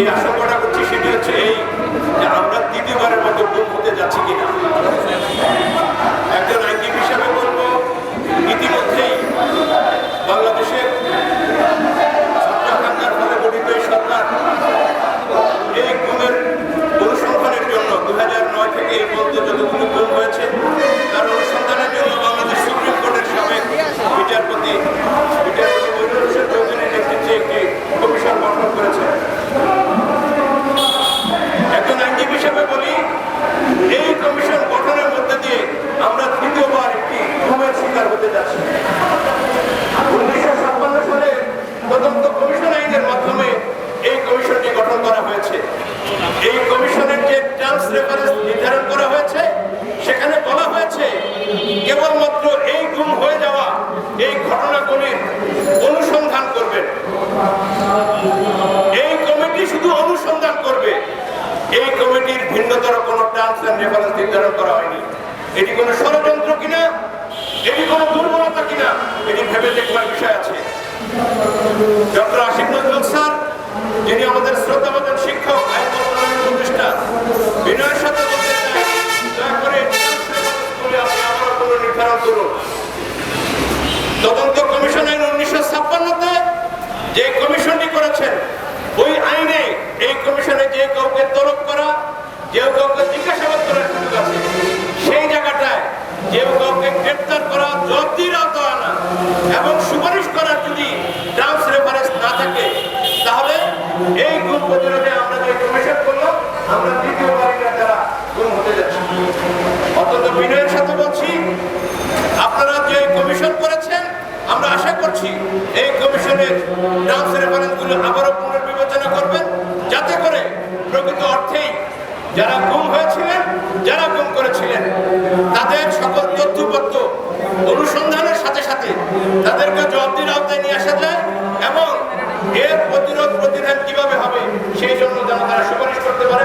যে আশঙ্কাটা করছি সেটি হচ্ছে এই যে আমরা দ্বিতীয়বারের মতো গুম হতে যাচ্ছি কিনা একজন আইনজীবী হিসাবে বলব ইতিমধ্যেই বাংলাদেশের ছাত্রাকাঙ্ক্ষার ফলে গঠিত এই সরকার এই গুমের অনুসন্ধানের জন্য দু নয় থেকে এই পর্যন্ত যতগুলো গুম হয়েছে তার অনুসন্ধানের জন্য বাংলাদেশ সুপ্রিম কোর্টের সাবেক বিচারপতি বিচারপতি মইনুল হোসেন চৌধুরীর নেতৃত্বে একটি কমিশন গঠন করেছে একজন আইনজীবী হিসেবে বলি এই কমিশন গঠনের মধ্যে দিয়ে আমরা তৃতীয়বার একটি গুমের শিকার হতে যাচ্ছি উনিশশো ছাপ্পান্ন সালে তদন্ত কমিশন আইনের মাধ্যমে এই কমিশনটি গঠন করা হয়েছে এই কমিশনের যে টার্মস রেফারেন্স নির্ধারণ করা হয়েছে সেখানে বলা হয়েছে কেবলমাত্র এই গুম হয়ে যাওয়া এই ঘটনাগুলির অনুসন্ধান করবেন এই কমিটি শুধু অনুসন্ধান করবে। এই কমিটির ভিন্নতর কোনো টার্মস এন্ড রেফারেন্স নির্ধারণ করা হয়নি। এটি কোনো ষড়যন্ত্র কিনা? এটি কোনো দুর্বলতা কিনা? এটি ভেবে দেখবার বিষয় আছে। ডক্টর আশিক নজরুল স্যার, যিনি আমাদের শ্রদ্ধাবাদন শিক্ষক, আইন মন্ত্রণালয়ের উপদেষ্টা বিনয়ের আমরা এটা দ্বারা গুম হতে যাচ্ছি। অত্যন্ত বিনয়ের সাথে বলছি, আপনারা যে কমিশন করেছেন, আমরা আশা করছি এই কমিশনের টার্মস রেফারেন্সগুলো আবারও পুনর্বিবেচনা করবেন, যাতে করে প্রকৃত অর্থেই যারা গুম হয়েছিলেন, যারা গুম করেছিলেন, তাদের সকল তথ্যপত্র অনুসন্ধানের সাথে সাথে তাদেরকে জবাবদির আওতায় নিয়ে আসা যায় এবং এর প্রতিরোধ প্রতিধান কীভাবে হবে, সেই জন্য যেন তারা সুপারিশ করতে পারে।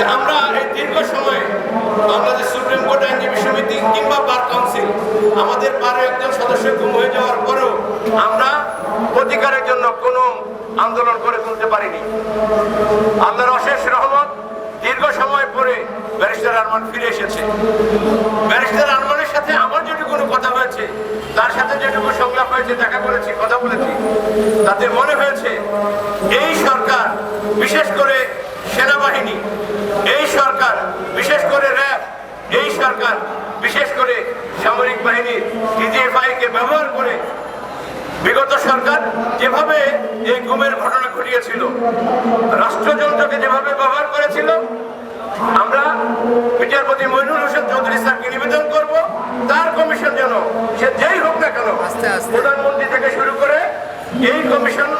যে আমরা এই দীর্ঘ সময় বাংলাদেশ সুপ্রিম কোর্ট আইনজীবী সমিতি কিংবা বার কাউন্সিল, আমাদের বারো একজন সদস্য গুম হয়ে যাওয়ার পরেও আমরা অধিকারের জন্য কোনো আন্দোলন করে তুলতে পারিনি। আল্লাহর অশেষ রহমত, দীর্ঘ সময় পরে ব্যারিস্টার আরমান ফিরে এসেছে। ব্যারিস্টার আরমানের সাথে আমার যেটুকু কথা হয়েছে, তার সাথে যেটুকু সংলাপ হয়েছে, দেখা করেছি, কথা বলেছি, তাতে মনে হয়েছে এই সরকার, বিশেষ করে সেনাবাহিনী এই সরকার বিশেষ করে র্যাব এই সরকার বিশেষ করে সামরিক বাহিনীর ডিজিএফআই কে ব্যবহার করে বিগত সরকার যেভাবে এই গুমের ঘটনা ঘটিয়েছিল রাষ্ট্রযন্ত্রকে যেভাবে ব্যবহার করেছিল আমরা বিচারপতি মইনুল হোসেন চৌধুরী স্যারকে নিবেদন করব তার কমিশন যেন সে যেই হোক না কেন আস্তে আস্তে। প্রধানমন্ত্রী থেকে শুরু করে এই কমিশন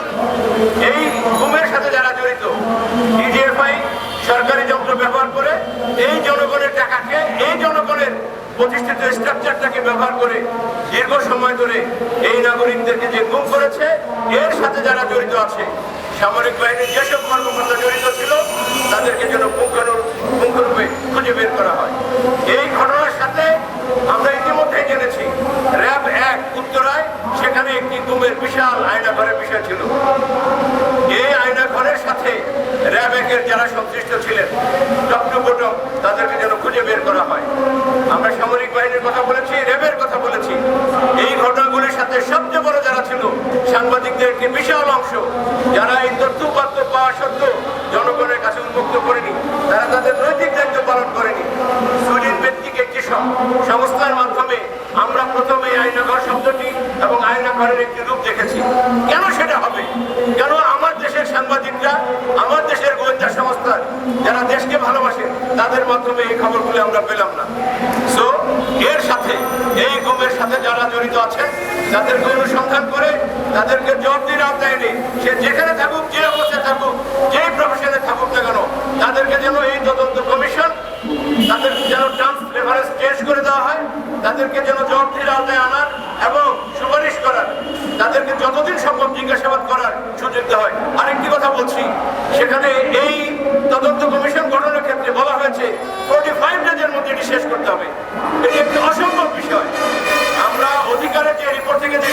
এই গুমের সাথে যারা জড়িত ডিজিএফআই সরকারি যন্ত্র ব্যবহার করে এই জনগণের টাকাকে, এই জনগণের প্রতিষ্ঠিত স্ট্রাকচারটাকে ব্যবহার করে দীর্ঘ সময় ধরে এই নাগরিকদেরকে যে গুম করেছে, এর সাথে যারা জড়িত আছে, সামরিক বাহিনীর যেসব কর্মকর্তা জড়িত ছিল, তাদেরকে যেন পুঙ্খানু- পুঙ্খানুরূপে খুঁজে বের করা হয়। এই ঘটনার সাথে আমরা ইতিমধ্যেই জেনেছি, র্যাব এক উত্তরায় সেখানে একটি গুমের বিশাল আয়নাঘরের বিষয় ছিল। এই আয়নাঘরের সাথে র্যাব একের যারা সংশ্লিষ্ট ছিলেন টপটপটপ তাদেরকে যেন খুঁজে বের করা হয় আমরা সামরিক বাহিনীর কথা বলেছি র্যাবের কথা বলেছি এই ঘটনাগুলির সাথে সবচেয়ে বড় যারা ছিল সাংবাদিকদের একটি বিশাল অংশ। যারা এই তথ্য পাওয়া সত্ত্বেও জনগণের কাছে উন্মুক্ত করেনি, তারা তাদের নৈতিক দায়িত্ব পালন করেনি। সুইডেন ভিত্তিক একটি সংস্থার মাধ্যমে আমরা প্রথমে এই আয়নাঘর শব্দটি এবং আয়নাঘরের একটি রূপ দেখেছি। কেন সেটা হবে? কেন আমার দেশের সাংবাদিকরা, আমার দেশের গোয়েন্দা সংস্থা যারা দেশকে ভালোবাসে, তাদের মাধ্যমে এই খবরগুলো আমরা পেলাম না? সো এর সাথে, এই গুমের সাথে যারা জড়িত আছেন তাদেরকে অনুসন্ধান করে তাদেরকে জবাবদির আওতায় এনে সে যেখানে থাকুক, যে অবস্থায় থাকুক, যেই প্রফেশনে থাকুক না কেন, তাদেরকে যেন এই তদন্ত কমিশন তাদের যেন টার্মস রেফারেন্স চেঞ্জ করে দেওয়া হয়, তাদেরকে যেন জবাবদির আওতায় আনার এবং সুপারিশ করার, তাদেরকে যতদিন সম্ভব জিজ্ঞাসাবাদ করার সুযোগ হয়। আরেকটি কথা বলছি, সেখানে এই তদন্ত কমিশন গঠনের ক্ষেত্রে বলা হয়েছে ফোর্টি ফাইভ ডেজের মধ্যে এটি শেষ করতে হবে। অধিকারের যে রিপোর্ট থেকে যে